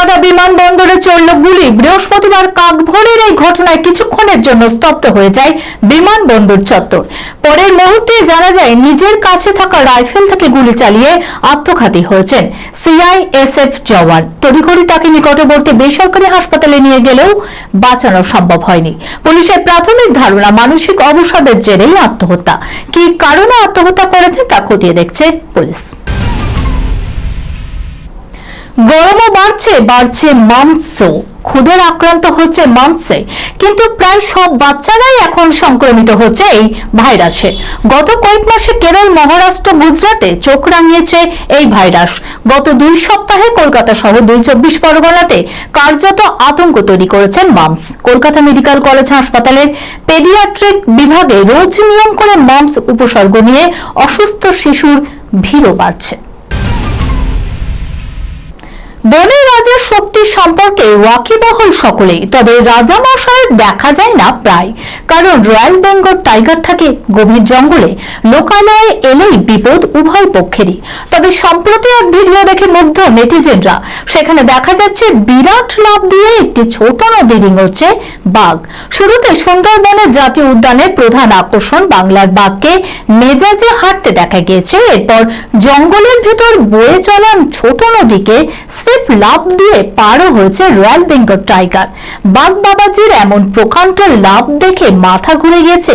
কলকাতা বিমানবন্দরে চলল গুলি। বৃহস্পতিবার কাকভোরের এই ঘটনায় কিছুক্ষণের জন্য স্তব্ধ হয়ে যায় বিমানবন্দর চত্বর। পরের মুহূর্তে জানা যায়, নিজের কাছে থাকা রাইফেল থেকে গুলি চালিয়ে আত্মঘাতী হয়েছেন সিআইএসএফ জওয়ান। তড়িঘড়ি তাকে নিকটবর্তী বেসরকারি হাসপাতালে নিয়ে গেলেও বাঁচানো সম্ভব হয়নি। পুলিশের প্রাথমিক ধারণা, মানসিক অবসাদের জেরেই আত্মহত্যা। কি কারণে আত্মহত্যা করেছে তা খতিয়ে দেখছে পুলিশ। গরমও বাড়ছে বাড়ছে মাংস ক্ষুদের আক্রান্ত হচ্ছে মাংসে কিন্তু প্রায় সব বাচ্চারাই এখন সংক্রমিত হচ্ছে এই ভাইরাসে। গত কয়েক মাসে কেরল, মহারাষ্ট্র, গুজরাটে চোখ রাঙিয়েছে এই ভাইরাস। গত দুই সপ্তাহে কলকাতা সহ দুই চব্বিশ পরগনাতে কার্যত আতঙ্ক তৈরি করেছেন মামস কলকাতা মেডিকেল কলেজ হাসপাতালের পেডিয়াট্রিক বিভাগে রোজ নিয়ম করে মামস উপসর্গ নিয়ে অসুস্থ শিশুর ভিড়ও বাড়ছে। বনের রাজার শক্তি সম্পর্কে ওয়াকিবহল সকলেই, তবে রাজা মশাইয়ের দেখা যায় না প্রায়। কারণ রয়্যাল বেঙ্গল টাইগার থাকে গভীর জঙ্গলে, লোকালয়ে এলেই বিপদ উভয় পক্ষেরই। তবে সম্প্রতি এক ভিডিও দেখে মুগ্ধ নেটিজেনরা, সেখানে দেখা যাচ্ছে বিরাট লাভ দিয়ে একটি ছোট নদী ডিঙোচ্ছে বাঘ। শুরুতে সুন্দরবনের জাতীয় উদ্যানের প্রধান আকর্ষণ বাংলার বাঘকে মেজাজে হাঁটতে দেখা গিয়েছে, এরপর জঙ্গলের ভেতর বয়ে চলান ছোট নদীকে স্রেফ লাভ দিয়ে পারও হয়েছে রয়্যাল বেঙ্গল টাইগার। বাঘ বাবাজির এমন প্রকাণ্ড লাভ দেখে মাথা ঘুরে গেছে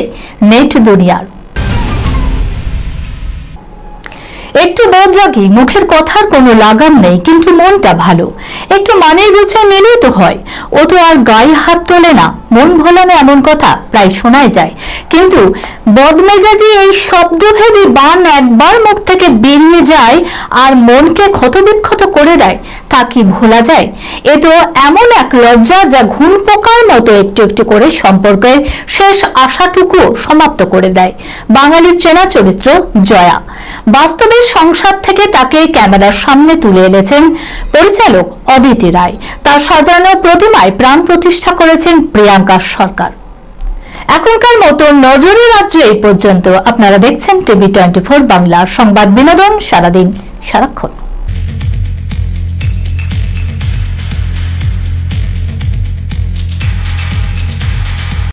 নেট দুনিয়ার। একটু বদরাগী মুখের কথার কোনো লাগাম নেই, কিন্তু মনটা ভালো। একটু মানের গুছিয়ে নিলেই তো হয়। ও তো আর গায়ে হাত তোলে না, মন ভোলানো এমন কথা প্রায় শোনায় যায়। কিন্তু বদমেজাজি এই শব্দভেদী বান একবার মুখ থেকে বেরিয়ে আর মনকে ক্ষতবিক্ষত করে দেয়, তা কি ভোলা যায়? এ তো এমন এক লজ্জা যা ঘুণ পোকার মতো একটু একটু করে সম্পর্কের শেষ আশাটুকু সমাপ্ত করে দেয়। বাঙালির চেনা চরিত্র জয়া। বাস্তবের সংসার থেকে তাকে ক্যামেরার সামনে তুলে এনেছেন পরিচালক অদিতি রায়। তার সাজানো প্রতিমায় প্রাণ প্রতিষ্ঠা করেছেন প্রিয়াঙ্কা সরকার। এখনকার মতো নজরে রাজ্য এই পর্যন্ত। আপনারা দেখছেন টিভি টোয়েন্টি ফোর বাংলা সংবাদ বিনোদন সারাদিন। সারাক্ষণ।